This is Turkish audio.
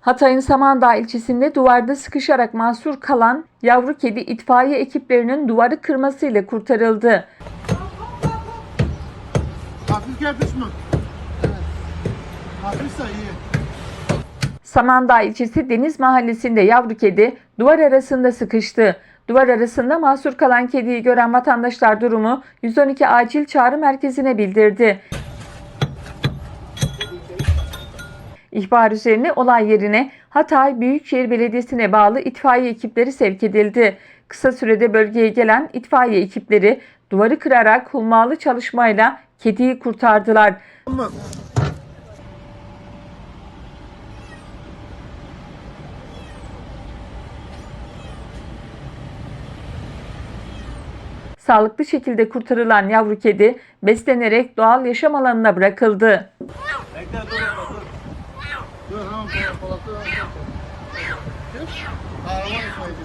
Hatay'ın Samandağ ilçesinde duvarda sıkışarak mahsur kalan yavru kedi itfaiye ekiplerinin duvarı kırmasıyla kurtarıldı. Hafif gel düşman. Evet. Hafifse iyi. Samandağ ilçesi Deniz Mahallesi'nde yavru kedi duvar arasında sıkıştı. Duvar arasında mahsur kalan kediyi gören vatandaşlar durumu 112 acil çağrı merkezine bildirdi. İhbar üzerine olay yerine Hatay Büyükşehir Belediyesi'ne bağlı itfaiye ekipleri sevk edildi. Kısa sürede bölgeye gelen itfaiye ekipleri duvarı kırarak hummalı çalışmayla kediyi kurtardılar. Ama Sağlıklı şekilde kurtarılan yavru kedi beslenerek doğal yaşam alanına bırakıldı. dur tamam tamam. Polat'ı Kahraman İsmail gibi.